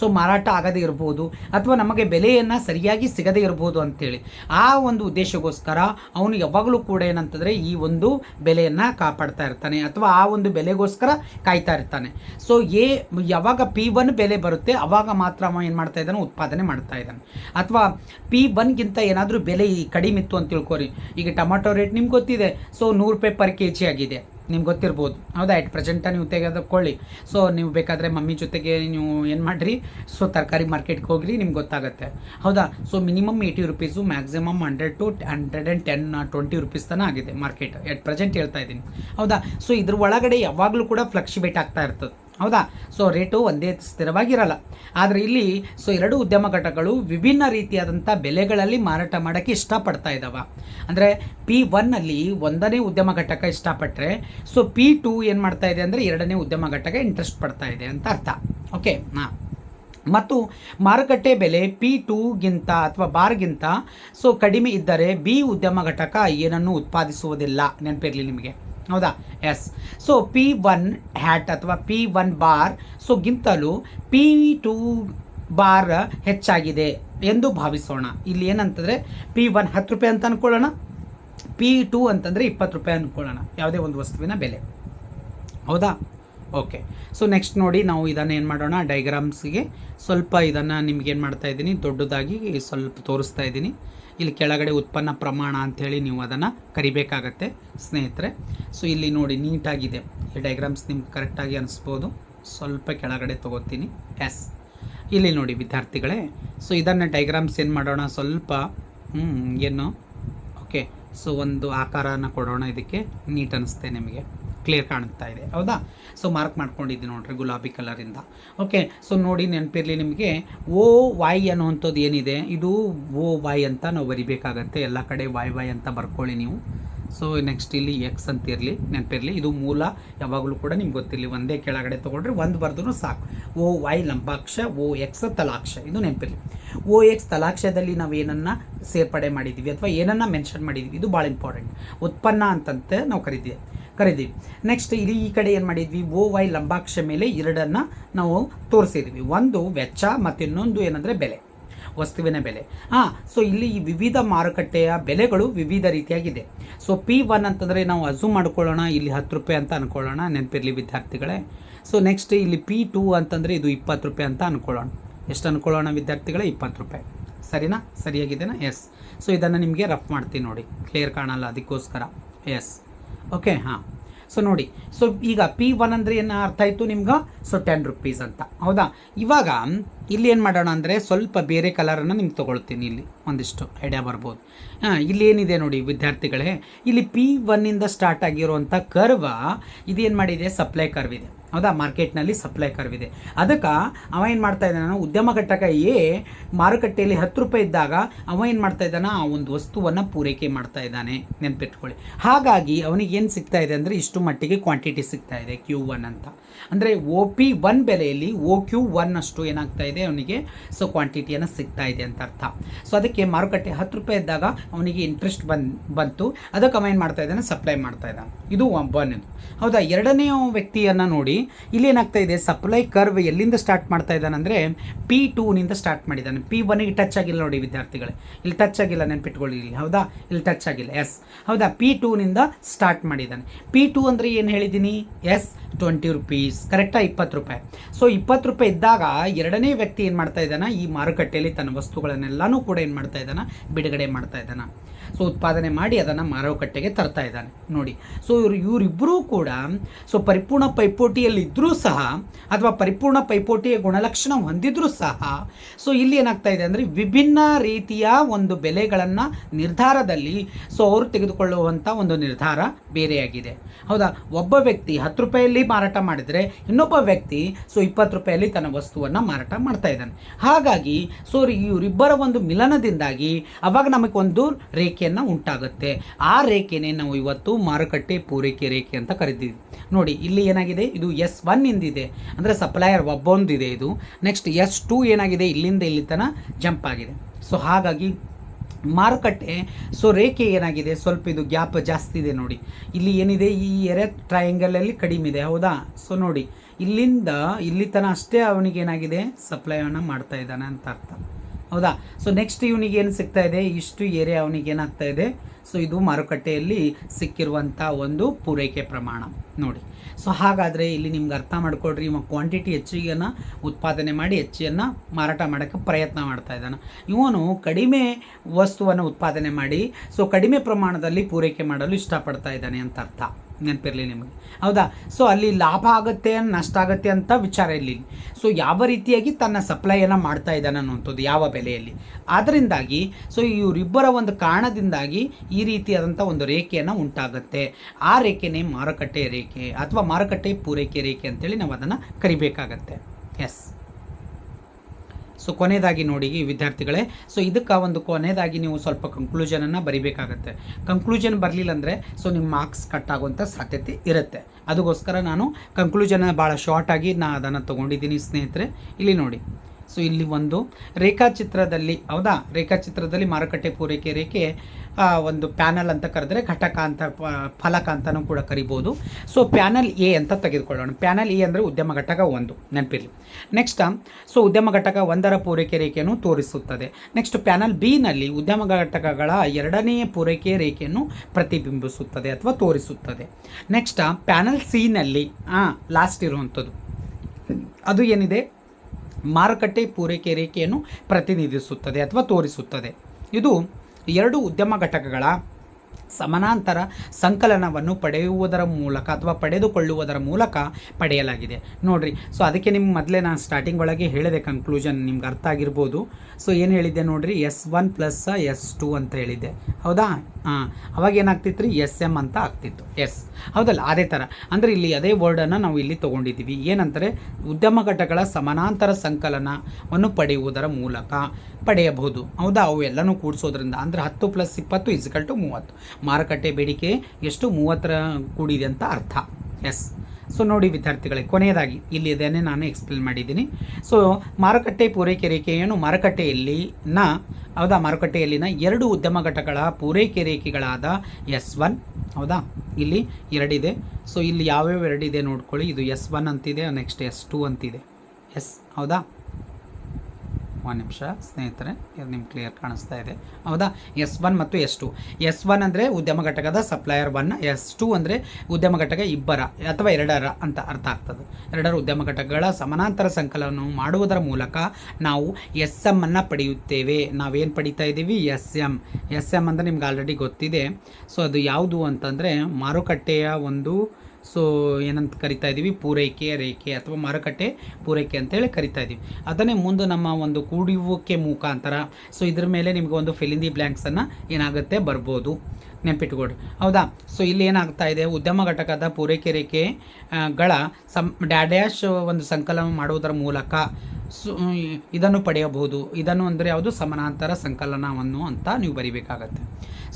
ಸೊ ಮಾರಾಟ ಆಗದೇ ಇರ್ಬೋದು ಅಥವಾ ನಮಗೆ ಬೆಲೆಯನ್ನು ಸರಿಯಾಗಿ ಸಿಗದೇ ಇರ್ಬೋದು ಅಂತೇಳಿ. ಆ ಒಂದು ಉದ್ದೇಶಕ್ಕೋಸ್ಕರ ಅವನು ಯಾವಾಗಲೂ ಕೂಡ ಏನಂತಂದರೆ ಈ ಒಂದು ಬೆಲೆಯನ್ನು ಕಾಪಾಡ್ತಾ ಇರ್ತಾನೆ ಅಥವಾ ಆ ಒಂದು ಬೆಲೆಗೋಸ್ಕರ ಕಾಯ್ತಾ ಇರ್ತಾನೆ. ಸೊ ಎ, ಯಾವಾಗ ಪಿ ಒನ್ ಬೆಲೆ ಬರುತ್ತೆ, ಅವಾಗ ಮಾತ್ರ ಅವ ಏನು ಮಾಡ್ತಾ ಇದ್ದಾನೆ? ಉತ್ಪಾದನೆ ಮಾಡ್ತಾ ಇದ್ದಾನೆ. ಅಥವಾ ಪಿ ಒನ್ಗಿಂತ ಏನಾದರೂ ಬೆಲೆ ಕಡಿಮೆ ಇತ್ತು ಅಂತ ತಿಳ್ಕೊರಿ. ಈಗ ಟೊಮಾಟೊ ರೇಟ್ ನಿಮ್ಗೆ ಗೊತ್ತಿದೆ. ಸೊ ನೂರು ರೂಪಾಯಿ ಪರ್ ಕೆ ಜಿ ಆಗಿದೆ. ನಿಮ್ಗೆ ಗೊತ್ತಿರ್ಬೋದು. ಹೌದಾ? ಎಟ್ ಪ್ರೆಸೆಂಟ ನೀವು ತೆಗೆದುಕೊಳ್ಳಿ. ಸೊ ನೀವು ಬೇಕಾದರೆ ಮಮ್ಮಿ ಜೊತೆಗೆ ನೀವು ಏನು ಮಾಡಿರಿ? ಸೊ ತರಕಾರಿ ಮಾರ್ಕೆಟ್ಗೆ ಹೋಗ್ರಿ, ನಿಮ್ಗೆ ಗೊತ್ತಾಗುತ್ತೆ. ಹೌದಾ? So minimum eighty rupees maximum hundred to hundred and ten twenty rupees ತನಕ ಆಗಿದೆ ಮಾರ್ಕೆಟ್ ಎಟ್ ಪ್ರೆಸೆಂಟ್ ಹೇಳ್ತಾ ಇದ್ದೀನಿ. ಹೌದಾ? ಸೊ ಇದ್ರ ಒಳಗಡೆ ಯಾವಾಗಲೂ ಕೂಡ ಫ್ಲಕ್ಷಿಬೇಟ್ ಆಗ್ತಾ ಇರ್ತದೆ. ಹೌದಾ? ಸೊ ರೇಟು ಒಂದೇ ಸ್ಥಿರವಾಗಿರಲ್ಲ. ಆದರೆ ಇಲ್ಲಿ ಸೊ ಎರಡು ಉದ್ಯಮ ಘಟಕಗಳು ವಿಭಿನ್ನ ರೀತಿಯಾದಂಥ ಬೆಲೆಗಳಲ್ಲಿ ಮಾರಾಟ ಮಾಡೋಕ್ಕೆ ಇಷ್ಟಪಡ್ತಾ ಇದ್ದಾವೆ ಅಂದರೆ ಪಿ ಒನ್ನಲ್ಲಿ ಒಂದನೇ ಉದ್ಯಮ ಘಟಕ ಇಷ್ಟಪಟ್ಟರೆ ಸೊ ಪಿ ಟು ಏನು ಮಾಡ್ತಾ ಇದೆ ಅಂದರೆ ಎರಡನೇ ಉದ್ಯಮ ಘಟಕ ಇಂಟ್ರೆಸ್ಟ್ ಪಡ್ತಾ ಇದೆ ಅಂತ ಅರ್ಥ. ಓಕೆ ಹಾಂ ಮತ್ತು ಮಾರುಕಟ್ಟೆ ಬೆಲೆ ಪಿ ಟೂಗಿಂತ ಅಥವಾ ಬಾರ್ಗಿಂತ ಸೊ ಕಡಿಮೆ ಇದ್ದರೆ ಬಿ ಉದ್ಯಮ ಘಟಕ ಏನನ್ನು ಉತ್ಪಾದಿಸುವುದಿಲ್ಲ. ನೆನಪಿರಲಿ ನಿಮಗೆ. ಹೌದಾ? Yes so P one hat ಅಥವಾ ಪಿ ಒನ್ ಬಾರ್ ಸೊ ಗಿಂತಲೂ ಪಿ ಟೂ ಬಾರ್ ಹೆಚ್ಚಾಗಿದೆ ಎಂದು ಭಾವಿಸೋಣ. ಇಲ್ಲಿ ಏನಂತಂದರೆ ಪಿ ಒನ್ ಹತ್ತು ರೂಪಾಯಿ ಅಂತ ಅಂದ್ಕೊಳ್ಳೋಣ ಪಿ ಟೂ ಅಂತಂದರೆ ಇಪ್ಪತ್ತು ರೂಪಾಯಿ ಅಂದ್ಕೊಳ್ಳೋಣ ಯಾವುದೇ ಒಂದು ವಸ್ತುವಿನ ಬೆಲೆ. ಹೌದಾ? ಓಕೆ ಸೊ ನೆಕ್ಸ್ಟ್ ನೋಡಿ ನಾವು ಇದನ್ನು ಏನು ಮಾಡೋಣ? ಡೈಗ್ರಾಮ್ಸ್ಗೆ ಸ್ವಲ್ಪ ಇದನ್ನು ನಿಮ್ಗೆ ಏನು ಮಾಡ್ತಾ ಇದ್ದೀನಿ? ದೊಡ್ಡದಾಗಿ ಸ್ವಲ್ಪ ತೋರಿಸ್ತಾ ಇದ್ದೀನಿ. ಇಲ್ಲಿ ಕೆಳಗಡೆ ಉತ್ಪನ್ನ ಪ್ರಮಾಣ ಅಂಥೇಳಿ ನೀವು ಅದನ್ನು ಕರಿಬೇಕಾಗತ್ತೆ, ಸ್ನೇಹಿತರೆ. ಸೊ ಇಲ್ಲಿ ನೋಡಿ ನೀಟಾಗಿದೆ. ಈ ಡೈಗ್ರಾಮ್ಸ್ ನಿಮ್ಗೆ ಕರೆಕ್ಟಾಗಿ ಅನಿಸ್ಬೋದು. ಸ್ವಲ್ಪ ಕೆಳಗಡೆ ತೊಗೋತೀನಿ. ಎಸ್ ಇಲ್ಲಿ ನೋಡಿ ವಿದ್ಯಾರ್ಥಿಗಳೇ. ಸೊ ಇದನ್ನು ಡೈಗ್ರಾಮ್ಸ್ ಏನು ಮಾಡೋಣ? ಸ್ವಲ್ಪ ಏನು? ಓಕೆ ಸೊ ಒಂದು ಆಕಾರನ ಕೊಡೋಣ ಇದಕ್ಕೆ. ನೀಟ್ ಅನಿಸುತ್ತೆ ನಿಮಗೆ. ಕ್ಲಿಯರ್ ಕಾಣ್ತಾ ಇದೆ. ಹೌದಾ? ಸೊ ಮಾರ್ಕ್ ಮಾಡ್ಕೊಂಡಿದ್ದೀನಿ ನೋಡ್ರಿ ಗುಲಾಬಿ ಕಲರಿಂದ ಓಕೆ ಸೊ ನೋಡಿ ನೆನಪಿರಲಿ ನಿಮಗೆ. ಓ, ವೈ ಅನ್ನುವಂಥದ್ದು ಏನಿದೆ? ಇದು ಓ ವಾಯ್ ಅಂತ ನಾವು ಬರಿಬೇಕಾಗತ್ತೆ. ಎಲ್ಲ ಕಡೆ ವಾಯ್ ವಾಯ್ ಅಂತ ಬರ್ಕೊಳ್ಳಿ ನೀವು. ಸೊ ನೆಕ್ಸ್ಟ್ ಇಲ್ಲಿ ಎಕ್ಸ್ ಅಂತ ಇರಲಿ, ನೆನಪಿರಲಿ. ಇದು ಮೂಲ, ಯಾವಾಗಲೂ ಕೂಡ ನಿಮ್ಗೆ ಗೊತ್ತಿರಲಿ. ಒಂದೇ ಕೆಳಗಡೆ ತೊಗೊಂಡ್ರೆ ಒಂದು ಬರ್ದ್ರೂ ಸಾಕು. ಓ, ವೈ ಲಂಬಾಕ್ಷ, ಓ ಎಕ್ಸ್ ತಲಾಕ್ಷ. ಇದು ನೆನಪಿರಲಿ. ಓ ಎಕ್ಸ್ ತಲಾಕ್ಷದಲ್ಲಿ ನಾವು ಏನನ್ನು ಸೇರ್ಪಡೆ ಮಾಡಿದ್ದೀವಿ ಅಥವಾ ಏನನ್ನು ಮೆನ್ಷನ್ ಮಾಡಿದ್ದೀವಿ ಇದು ಭಾಳ ಇಂಪಾರ್ಟೆಂಟ್ ಉತ್ಪನ್ನ ಅಂತಂತೆ ನಾವು ಕರಿತೀವಿ. ಕರಿದೀವಿ. ನೆಕ್ಸ್ಟ್ ಇಲ್ಲಿ ಈ ಕಡೆ ಏನು ಮಾಡಿದ್ವಿ? ಓ ವೈ ಲಂಬಾಕ್ಷ ಮೇಲೆ ಎರಡನ್ನು ನಾವು ತೋರಿಸಿದ್ವಿ. ಒಂದು ವೆಚ್ಚ ಮತ್ತು ಇನ್ನೊಂದು ಏನಂದರೆ ಬೆಲೆ, ವಸ್ತುವಿನ ಬೆಲೆ. ಹಾಂ ಸೊ ಇಲ್ಲಿ ಈ ವಿವಿಧ ಮಾರುಕಟ್ಟೆಯ ಬೆಲೆಗಳು ವಿವಿಧ ರೀತಿಯಾಗಿದೆ. ಸೊ ಪಿ ಒನ್ ಅಂತಂದರೆ ನಾವು ಅಸೂಮ್ ಮಾಡ್ಕೊಳ್ಳೋಣ, ಇಲ್ಲಿ ಹತ್ತು ರೂಪಾಯಿ ಅಂತ ಅಂದ್ಕೊಳ್ಳೋಣ ನೆನಪಿರಲಿ ವಿದ್ಯಾರ್ಥಿಗಳೇ. ಸೊ ನೆಕ್ಸ್ಟ್ ಇಲ್ಲಿ ಪಿ ಟೂ ಅಂತಂದರೆ ಇದು ಇಪ್ಪತ್ತು ರೂಪಾಯಿ ಅಂತ ಅಂದ್ಕೊಳ್ಳೋಣ ಎಷ್ಟು ಅಂದ್ಕೊಳ್ಳೋಣ ವಿದ್ಯಾರ್ಥಿಗಳೇ? ಇಪ್ಪತ್ತು ರೂಪಾಯಿ. ಸರಿನಾ? ಸರಿಯಾಗಿದೆನಾ? ಎಸ್ ಸೊ ಇದನ್ನು ನಿಮಗೆ ರಫ್ ಮಾಡ್ತೀನಿ ನೋಡಿ. ಕ್ಲಿಯರ್ ಕಾಣಲ್ಲ ಅದಕ್ಕೋಸ್ಕರ. ಎಸ್ ಓಕೆ ಹಾಂ. ಸೊ ನೋಡಿ. ಸೊ ಈಗ ಪಿ ಒನ್ ಅಂದರೆ ಏನು ಅರ್ಥ ಆಯಿತು ನಿಮ್ಗೆ? ಸೊ ಟೆನ್ ರುಪೀಸ್ ಅಂತ. ಹೌದಾ? ಇವಾಗ ಇಲ್ಲಿ ಏನು ಮಾಡೋಣ ಅಂದರೆ ಸ್ವಲ್ಪ ಬೇರೆ ಕಲರನ್ನು ನಿಮ್ಗೆ ತೊಗೊಳ್ತೀನಿ ಇಲ್ಲಿ. ಒಂದಿಷ್ಟು ಐಡಿಯಾ ಬರ್ಬೋದು. ಹಾಂ, ಇಲ್ಲಿ ಏನಿದೆ ನೋಡಿ ವಿದ್ಯಾರ್ಥಿಗಳೇ. ಇಲ್ಲಿ ಪಿ ಒನ್ನಿಂದ ಸ್ಟಾರ್ಟ್ ಆಗಿರುವಂಥ ಕರ್ವ ಇದೇನು ಮಾಡಿದೆ? ಸಪ್ಲೈ ಕರ್ವ್ ಇದೆ. ಹೌದಾ? ಮಾರ್ಕೆಟ್ನಲ್ಲಿ ಸಪ್ಲೈ ಕರ್ವ್ ಇದೆ. ಅದಕ್ಕೆ ಅವ ಏನು ಮಾಡ್ತಾ ಇದ್ದಾನೆ? ಉದ್ಯಮ ಘಟಕ ಎ ಮಾರುಕಟ್ಟೆಯಲ್ಲಿ ಹತ್ತು ರೂಪಾಯಿ ಇದ್ದಾಗ ಅವ ಏನು ಮಾಡ್ತಾ ಇದ್ದಾನೆ? ಆ ಒಂದು ವಸ್ತುವನ್ನು ಪೂರೈಕೆ ಮಾಡ್ತಾ ಇದ್ದಾನೆ. ನೆನಪಿಟ್ಕೊಳ್ಳಿ. ಹಾಗಾಗಿ ಅವನಿಗೆ ಏನು ಸಿಗ್ತಾ ಇದೆ ಅಂದರೆ ಇಷ್ಟು ಮಟ್ಟಿಗೆ ಕ್ವಾಂಟಿಟಿ ಸಿಗ್ತಾ ಇದೆ ಕ್ಯೂ ಒನ್ ಅಂತ. ಅಂದರೆ ಒ ಪಿ ಒನ್ ಬೆಲೆಯಲ್ಲಿ ಓ ಕ್ಯೂ ಒನ್ ಅಷ್ಟು ಏನಾಗ್ತಾ ಇದೆ ಅವನಿಗೆ ಸೊ ಕ್ವಾಂಟಿಟಿಯನ್ನು ಸಿಗ್ತಾ ಇದೆ ಅಂತ ಅರ್ಥ. ಸೊ ಅದಕ್ಕೆ ಮಾರುಕಟ್ಟೆ ಹತ್ತು ರೂಪಾಯಿ ಇದ್ದಾಗ ಅವನಿಗೆ ಇಂಟ್ರೆಸ್ಟ್ ಬನ್ ಬಂತು. ಅದಕ್ಕೆ ಅವ ಏನು ಮಾಡ್ತಾ ಇದ್ದಾನೆ? ಸಪ್ಲೈ ಮಾಡ್ತಾ ಇದ್ದಾನೆ. ಇದು ಒಬ್ಬನದು ಹೌದಾ? ಎರಡನೇ ವ್ಯಕ್ತಿಯನ್ನು ನೋಡಿ, ಇಲ್ಲಿ ಏನಾಗ್ತಾ ಇದೆ? ಸಪ್ಲೈ ಕರ್ವ್ ಎಲ್ಲಿಂದ ಸ್ಟಾರ್ಟ್ ಮಾಡ್ತಾ ಇದ್ದಾನೆ ಅಂದರೆ ಪಿ ಟೂನಿಂದ ಸ್ಟಾರ್ಟ್ ಮಾಡಿದ್ದಾನೆ. ಪಿ ಒನ್ಗೆ ಟಚ್ ಆಗಿಲ್ಲ ನೋಡಿ ವಿದ್ಯಾರ್ಥಿಗಳೇ. ಇಲ್ಲಿ ಟಚ್ ಆಗಿಲ್ಲ ನೆನ್ಪಿಟ್ಕೊಳ್ಳಿ ಹೌದಾ? ಇಲ್ಲಿ ಟಚ್ ಆಗಿಲ್ಲ. ಎಸ್ ಹೌದಾ? ಪಿ ಟೂನಿಂದ ಸ್ಟಾರ್ಟ್ ಮಾಡಿದ್ದಾನೆ. ಪಿ ಟೂ ಅಂದರೆ ಏನು ಹೇಳಿದ್ದೀನಿ? ಎಸ್ ಟ್ವೆಂಟಿ ರುಪೀಸ್ ಕರೆಕ್ಟಾಗಿ ಇಪ್ಪತ್ತು ರೂಪಾಯಿ. ಸೊ ಇಪ್ಪತ್ತು ರೂಪಾಯಿ ಇದ್ದಾಗ ಎರಡನೇ ವ್ಯಕ್ತಿ ಏನು ಮಾಡ್ತಾ ಇದ್ದಾನೆ? ಈ ಮಾರುಕಟ್ಟೆಯಲ್ಲಿ ತನ್ನ ವಸ್ತುಗಳನ್ನೆಲ್ಲನೂ ಕೂಡ ಏನು ಮಾಡ್ತಾ ಇದ್ದಾನೆ? ಬಿಡುಗಡೆ ಮಾಡ್ತಾ ಇದ್ದಾನೆ. ಸೊ ಉತ್ಪಾದನೆ ಮಾಡಿ ಅದನ್ನು ಮಾರುಕಟ್ಟೆಗೆ ತರ್ತಾ ಇದ್ದಾನೆ. ನೋಡಿ ಸೊ ಇವರು ಇವರಿಬ್ಬರೂ ಕೂಡ ಸೊ ಪರಿಪೂರ್ಣ ಪೈಪೋಟಿಯಲ್ಲಿದ್ದರೂ ಸಹ, ಅಥವಾ ಪರಿಪೂರ್ಣ ಪೈಪೋಟಿಯ ಗುಣಲಕ್ಷಣ ಹೊಂದಿದ್ರೂ ಸಹ ಸೊ ಇಲ್ಲಿ ಏನಾಗ್ತಾ ಇದೆ ಅಂದರೆ ವಿಭಿನ್ನ ರೀತಿಯ ಒಂದು ಬೆಲೆಗಳನ್ನು ನಿರ್ಧಾರದಲ್ಲಿ ಸೊ ಅವರು ತೆಗೆದುಕೊಳ್ಳುವಂಥ ಒಂದು ನಿರ್ಧಾರ ಬೇರೆಯಾಗಿದೆ. ಹೌದಾ? ಒಬ್ಬ ವ್ಯಕ್ತಿ ಹತ್ತು ರೂಪಾಯಲ್ಲಿ ಮಾರಾಟ ಮಾಡಿದರೆ ಇನ್ನೊಬ್ಬ ವ್ಯಕ್ತಿ ಸೊ ಇಪ್ಪತ್ತು ರೂಪಾಯಲ್ಲಿ ತನ್ನ ವಸ್ತುವನ್ನು ಮಾರಾಟ ಮಾಡ್ತಾ ಇದ್ದಾನೆ. ಹಾಗಾಗಿ ಸೊ ಇವರಿಬ್ಬರ ಒಂದು ಮಿಲನದಿಂದಾಗಿ ಅವಾಗ ನಮಗೆ ಒಂದು ರೇಖೆಯನ್ನು ಉಂಟಾಗುತ್ತೆ. ಆ ರೇಖೆನೇ ನಾವು ಇವತ್ತು ಮಾರುಕಟ್ಟೆ ಪೂರೈಕೆ ರೇಖೆ ಅಂತ ಕರಿತೀವಿ. ನೋಡಿ, ಇಲ್ಲಿ ಏನಾಗಿದೆ? ಇದು ಎಸ್ ಒನ್ ಇಂದಿದೆ. ಅಂದರೆ ಸಪ್ಲೈಯರ್ ಒಬ್ಬೊಂದಿದೆ ಇದು. ನೆಕ್ಸ್ಟ್ ಎಸ್ ಟೂ ಏನಾಗಿದೆ? ಇಲ್ಲಿಂದ ಇಲ್ಲಿ ತನಕ ಜಂಪ್ ಆಗಿದೆ. ಸೊ ಹಾಗಾಗಿ ಮಾರುಕಟ್ಟೆ, ಸೊ ರೇಖೆ ಏನಾಗಿದೆ? ಸ್ವಲ್ಪ ಇದು ಗ್ಯಾಪ್ ಜಾಸ್ತಿ ಇದೆ ನೋಡಿ. ಇಲ್ಲಿ ಏನಿದೆ? ಈ ಎರೆ ಟ್ರಯಾಂಗಲಲ್ಲಿ ಕಡಿಮೆ ಇದೆ, ಹೌದಾ? ಸೊ ನೋಡಿ, ಇಲ್ಲಿಂದ, ಇಲ್ಲಿ ತನಕ ಅಷ್ಟೇ ಅವನಿಗೆ ಏನಾಗಿದೆ? ಸಪ್ಲೈಯನ್ನು ಮಾಡ್ತಾ ಇದ್ದಾನೆ ಅಂತ ಅರ್ಥ. ಹೌದಾ? ಸೊ ನೆಕ್ಸ್ಟ್ ಇವನಿಗೆ ಏನು ಸಿಗ್ತಾ ಇದೆ? ಇಷ್ಟು ಏರಿಯಾ ಅವನಿಗೆ ಏನಾಗ್ತಾ ಇದೆ? ಸೊ ಇದು ಮಾರುಕಟ್ಟೆಯಲ್ಲಿ ಸಿಕ್ಕಿರುವಂಥ ಒಂದು ಪೂರೈಕೆ ಪ್ರಮಾಣ. ನೋಡಿ. ಸೊ ಹಾಗಾದರೆ ಇಲ್ಲಿ ನಿಮ್ಗೆ ಅರ್ಥ ಮಾಡ್ಕೊಡ್ರಿ. ಇವ ಕ್ವಾಂಟಿಟಿ ಹೆಚ್ಚಿಗೆನ ಉತ್ಪಾದನೆ ಮಾಡಿ ಹೆಚ್ಚಿಯನ್ನು ಮಾರಾಟ ಮಾಡೋಕ್ಕೆ ಪ್ರಯತ್ನ ಮಾಡ್ತಾ ಇದ್ದಾನೆ. ಇವನು ಕಡಿಮೆ ವಸ್ತುವನ್ನು ಉತ್ಪಾದನೆ ಮಾಡಿ ಸೊ ಕಡಿಮೆ ಪ್ರಮಾಣದಲ್ಲಿ ಪೂರೈಕೆ ಮಾಡಲು ಇಷ್ಟಪಡ್ತಾ ಇದ್ದಾನೆ ಅಂತ ಅರ್ಥ. ನೆನಪಿರಲಿ ನಿಮಗೆ. ಹೌದಾ? ಸೊ ಅಲ್ಲಿ ಲಾಭ ಆಗುತ್ತೆ, ನಷ್ಟ ಆಗುತ್ತೆ ಅಂತ ವಿಚಾರ ಇಲ್ಲಿ ಸೊ ಯಾವ ರೀತಿಯಾಗಿ ತನ್ನ ಸಪ್ಲೈಯನ್ನು ಮಾಡ್ತಾ ಇದ್ದಾನೆ ಅನ್ನುವಂಥದ್ದು ಯಾವ ಬೆಲೆಯಲ್ಲಿ? ಅದರಿಂದಾಗಿ ಸೊ ಇವರಿಬ್ಬರ ಒಂದು ಕಾರಣದಿಂದಾಗಿ ಈ ರೀತಿಯಾದಂಥ ಒಂದು ರೇಖೆಯನ್ನು ಉಂಟಾಗುತ್ತೆ. ಆ ರೇಖೆನೇ ಮಾರುಕಟ್ಟೆ ರೇಖೆ ಅಥವಾ ಮಾರುಕಟ್ಟೆ ಪೂರೈಕೆ ರೇಖೆ ಅಂತೇಳಿ ನಾವು ಅದನ್ನು ಕರಿಬೇಕಾಗತ್ತೆ. ಎಸ್ ಸೊ ಕೊನೆಯದಾಗಿ ನೋಡಿ ವಿದ್ಯಾರ್ಥಿಗಳೇ. ಸೊ ಇದಕ್ಕೆ ಒಂದು ಕೊನೆಯದಾಗಿ ನೀವು ಸ್ವಲ್ಪ ಕಂಕ್ಲೂಷನನ್ನು ಬರಿಬೇಕಾಗತ್ತೆ. ಕಂಕ್ಲೂಷನ್ ಬರಲಿಲ್ಲ ಅಂದರೆ ಸೊ ನಿಮ್ಮ ಮಾರ್ಕ್ಸ್ ಕಟ್ ಆಗುವಂಥ ಸಾಧ್ಯತೆ ಇರುತ್ತೆ. ಅದಕ್ಕೋಸ್ಕರ ನಾನು ಕಂಕ್ಲೂಷನ್ ಭಾಳ ಶಾರ್ಟಾಗಿ ನಾನು ಅದನ್ನು ತೊಗೊಂಡಿದ್ದೀನಿ ಸ್ನೇಹಿತರೆ. ಇಲ್ಲಿ ನೋಡಿ. ಸೊ ಇಲ್ಲಿ ಒಂದು ರೇಖಾಚಿತ್ರದಲ್ಲಿ, ಹೌದಾ? ರೇಖಾಚಿತ್ರದಲ್ಲಿ ಮಾರುಕಟ್ಟೆ ಪೂರೈಕೆ ರೇಖೆ ಒಂದು ಪ್ಯಾನಲ್ ಅಂತ ಕರೆದ್ರೆ ಘಟಕ ಅಂತ ಫಲಕ ಅಂತಲೂ ಕೂಡ ಕರಿಬೋದು. ಸೊ ಪ್ಯಾನಲ್ ಎ ಅಂತ ತೆಗೆದುಕೊಳ್ಳೋಣ. ಪ್ಯಾನಲ್ ಎ ಅಂದರೆ ಉದ್ಯಮ ಘಟಕ ಒಂದು. ನೆನಪಿರಲಿ. ನೆಕ್ಸ್ಟ್, ಸೊ ಉದ್ಯಮ ಘಟಕ ಒಂದರ ಪೂರೈಕೆ ರೇಖೆಯನ್ನು ತೋರಿಸುತ್ತದೆ. ನೆಕ್ಸ್ಟ್, ಪ್ಯಾನಲ್ ಬಿನಲ್ಲಿ ಉದ್ಯಮ ಘಟಕಗಳ ಎರಡನೇ ಪೂರೈಕೆ ರೇಖೆಯನ್ನು ಪ್ರತಿಬಿಂಬಿಸುತ್ತದೆ ಅಥವಾ ತೋರಿಸುತ್ತದೆ. ನೆಕ್ಸ್ಟ್, ಪ್ಯಾನಲ್ ಸಿನಲ್ಲಿ ಲಾಸ್ಟ್ ಇರುವಂಥದ್ದು. ಅದು ಏನಿದೆ? ಮಾರುಕಟ್ಟೆ ಪೂರೈಕೆ ರೇಖೆಯನ್ನು ಪ್ರತಿನಿಧಿಸುತ್ತದೆ ಅಥವಾ ತೋರಿಸುತ್ತದೆ. ಇದು ಎರಡು ಉದ್ಯಮ ಘಟಕಗಳ ಸಮಾನಾಂತರ ಸಂಕಲನವನ್ನು ಪಡೆಯುವುದರ ಮೂಲಕ ಅಥವಾ ಪಡೆದುಕೊಳ್ಳುವುದರ ಮೂಲಕ ಪಡೆಯಲಾಗಿದೆ. ನೋಡ್ರಿ ಸೊ ಅದಕ್ಕೆ ನಿಮ್ಮ ಮೊದಲೇ ನಾನು ಸ್ಟಾರ್ಟಿಂಗ್ ಒಳಗೆ ಹೇಳಿದೆ ಕನ್ಕ್ಲೂಷನ್ ನಿಮ್ಗೆ ಅರ್ಥ ಆಗಿರ್ಬೋದು. ಸೊ ಏನು ಹೇಳಿದ್ದೆ ನೋಡ್ರಿ, S one plus S two ಅಂತ ಹೇಳಿದ್ದೆ. ಹೌದಾ? ಹಾಂ, ಅವಾಗ ಏನಾಗ್ತಿತ್ತು ರೀ ಎಸ್ ಎಂ ಅಂತ ಆಗ್ತಿತ್ತು. ಎಸ್ ಹೌದಲ್ಲ, ಅದೇ ಥರ ಅಂದರೆ ಇಲ್ಲಿ ಅದೇ ವರ್ಡನ್ನು ನಾವು ಇಲ್ಲಿ ತೊಗೊಂಡಿದ್ದೀವಿ. ಏನಂದರೆ ಉದ್ಯಮ ಘಟಕಗಳ ಸಮಾನಾಂತರ ಸಂಕಲನವನ್ನು ಪಡೆಯುವುದರ ಮೂಲಕ. ಪಡೆಯಬಹುದು. ಹೌದಾ? ಅವು ಎಲ್ಲನೂ ಕೂಡಿಸೋದ್ರಿಂದ. ಅಂದರೆ ಹತ್ತು ಪ್ಲಸ್ ಇಪ್ಪತ್ತು ಇಸ್ಕಲ್ ಟು ಮೂವತ್ತು. ಮಾರುಕಟ್ಟೆ ಬೇಡಿಕೆ ಎಷ್ಟು? ಮೂವತ್ತರ ಕೂಡಿದೆ ಅಂತ ಅರ್ಥ. ಎಸ್ ಸೊ ನೋಡಿ ವಿದ್ಯಾರ್ಥಿಗಳೇ, ಕೊನೆಯದಾಗಿ ಇಲ್ಲಿ ಇದನ್ನೇ ನಾನು ಎಕ್ಸ್ಪ್ಲೇನ್ ಮಾಡಿದ್ದೀನಿ. ಸೊ ಮಾರುಕಟ್ಟೆ ಪೂರೈಕೆ ರೇಖೆ ಏನು? ಮಾರುಕಟ್ಟೆಯಲ್ಲಿ ನ, ಹೌದಾ? ಮಾರುಕಟ್ಟೆಯಲ್ಲಿನ ಎರಡು ಉದ್ಯಮ ಘಟಕಗಳ ಪೂರೈಕೆ ರೇಖೆಗಳಾದ ಎಸ್ ಒನ್ ಹೌದಾ? ಇಲ್ಲಿ ಎರಡಿದೆ. ಸೊ ಇಲ್ಲಿ ಯಾವ್ಯಾವ ಎರಡಿದೆ ನೋಡ್ಕೊಳ್ಳಿ. ಇದು ಎಸ್ ಒನ್ ಅಂತಿದೆ ನೆಕ್ಸ್ಟ್ ಎಸ್ ಟು ಅಂತಿದೆ. ಎಸ್ ಹೌದಾ? ಒಂದು ನಿಮಿಷ, ಸ್ನೇಹಿತರೆ, ಇದು ನಿಮ್ಗೆ ಕ್ಲಿಯರ್ ಕಾಣಿಸ್ತಾ ಇದೆ. ಹೌದಾ? ಎಸ್ ಒನ್ ಮತ್ತು ಎಸ್ ಟು. ಎಸ್ ಒನ್ ಅಂದರೆ ಉದ್ಯಮ ಘಟಕದ ಸಪ್ಲೈಯರ್ ಒನ್ ಎಸ್ ಟು ಅಂದರೆ ಉದ್ಯಮ ಘಟಕ ಇಬ್ಬರ ಅಥವಾ ಎರಡರ ಅಂತ ಅರ್ಥ ಆಗ್ತದೆ. ಎರಡರ ಉದ್ಯಮ ಘಟಕಗಳ ಸಮಾನಾಂತರ ಸಂಕಲನವನ್ನು ಮಾಡುವುದರ ಮೂಲಕ ನಾವು ಎಸ್ ಎಂ ಅನ್ನು ಪಡೆಯುತ್ತೇವೆ. ನಾವೇನು ಪಡಿತಾ ಇದ್ದೀವಿ ಎಸ್ ಎಂ ಎಸ್ ಎಂ ಅಂದರೆ ನಿಮ್ಗೆ ಆಲ್ರೆಡಿ ಗೊತ್ತಿದೆ. ಸೊ ಅದು ಯಾವುದು ಅಂತಂದರೆ ಮಾರುಕಟ್ಟೆಯ ಒಂದು ಸೊ ಏನಂತ ಕರಿತಾ ಇದ್ದೀವಿ ಪೂರೈಕೆ, ರೇಖೆ ಅಥವಾ ಮಾರುಕಟ್ಟೆ ಪೂರೈಕೆ ಅಂತೇಳಿ ಕರಿತಾ ಇದ್ದೀವಿ ಅದನ್ನೇ ಮುಂದೆ ನಮ್ಮ ಒಂದು ಕೂಡುವಿಕೆ ಮುಖಾಂತರ ಸೊ ಇದ್ರ ಮೇಲೆ ನಿಮಗೆ ಒಂದು ಫಿಲಿಂದಿ ಬ್ಲ್ಯಾಂಕ್ಸನ್ನು ಏನಾಗುತ್ತೆ ಬರ್ಬೋದು. ನೆನಪಿಟ್ಕೊಡ್ರಿ ಹೌದಾ? ಸೊ ಇಲ್ಲಿ ಏನಾಗ್ತಾ ಇದೆ? ಉದ್ಯಮ ಘಟಕದ ಪೂರೈಕೆ ರೇಖೆಗಳ ಸಂ, ಡ್ಯಾಡ್ಯಾಶ್ ಒಂದು ಸಂಕಲನ ಮಾಡುವುದರ ಮೂಲಕ ಸು, ಇದನ್ನು ಪಡೆಯಬಹುದು. ಇದನ್ನು ಅಂದರೆ ಯಾವುದು? ಸಮಾನಾಂತರ ಸಂಕಲನವನ್ನು ಅಂತ ನೀವು ಬರಿಬೇಕಾಗತ್ತೆ.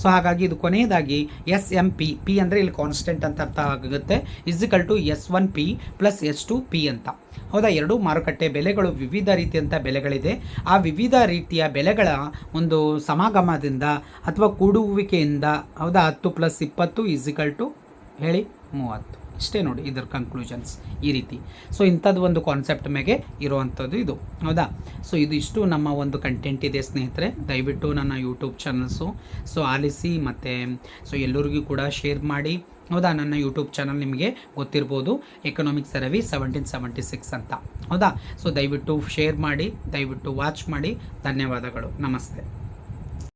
ಸೊ ಹಾಗಾಗಿ ಇದು ಕೊನೆಯದಾಗಿ ಎಸ್ ಎಂ ಪಿ ಪಿ ಅಂದರೆ ಇಲ್ಲಿ ಕಾನ್ಸ್ಟೆಂಟ್ ಅಂತ ಅರ್ಥ ಆಗುತ್ತೆ. Is equal to S one P plus S two P ಅಂತ. ಹೌದಾ? ಎರಡು ಮಾರುಕಟ್ಟೆ ಬೆಲೆಗಳು ವಿವಿಧ ರೀತಿಯಂಥ ಬೆಲೆಗಳಿದೆ. ಆ ವಿವಿಧ ರೀತಿಯ ಬೆಲೆಗಳ ಒಂದು ಸಮಾಗಮದಿಂದ ಅಥವಾ ಕೂಡುವಿಕೆಯಿಂದ, ಹೌದಾ? ಹತ್ತು ಪ್ಲಸ್ ಇಪ್ಪತ್ತು ಇಸಿಕಲ್ ಟು ಹೇಳಿ, ಮೂವತ್ತು. ಇಷ್ಟೇ ನೋಡಿ ಇದರ ಕನ್ಕ್ಲೂಷನ್ಸ್ ಈ ರೀತಿ. ಸೊ ಇಂಥದ್ದು ಒಂದು ಕಾನ್ಸೆಪ್ಟ್ ಮೇಲೆ ಇರುವಂಥದ್ದು ಇದು. ಹೌದಾ? ಸೊ ಇದಿಷ್ಟು ನಮ್ಮ ಒಂದು ಕಂಟೆಂಟ್ ಇದೆ ಸ್ನೇಹಿತರೆ. ದಯವಿಟ್ಟು ನನ್ನ ಯೂಟ್ಯೂಬ್ ಚಾನಲ್ಸು ಸೊ ಆಲಿಸಿ ಮತ್ತು ಸೊ ಎಲ್ಲರಿಗೂ ಕೂಡ ಶೇರ್ ಮಾಡಿ. ಹೌದಾ? ನನ್ನ ಯೂಟ್ಯೂಬ್ ಚಾನಲ್ ನಿಮಗೆ ಗೊತ್ತಿರ್ಬೋದು. Economics Ravi seventeen seventy six ಅಂತ. ಹೌದಾ? ಸೊ ದಯವಿಟ್ಟು ಶೇರ್ ಮಾಡಿ, ದಯವಿಟ್ಟು ವಾಚ್ ಮಾಡಿ. ಧನ್ಯವಾದಗಳು. ನಮಸ್ತೆ.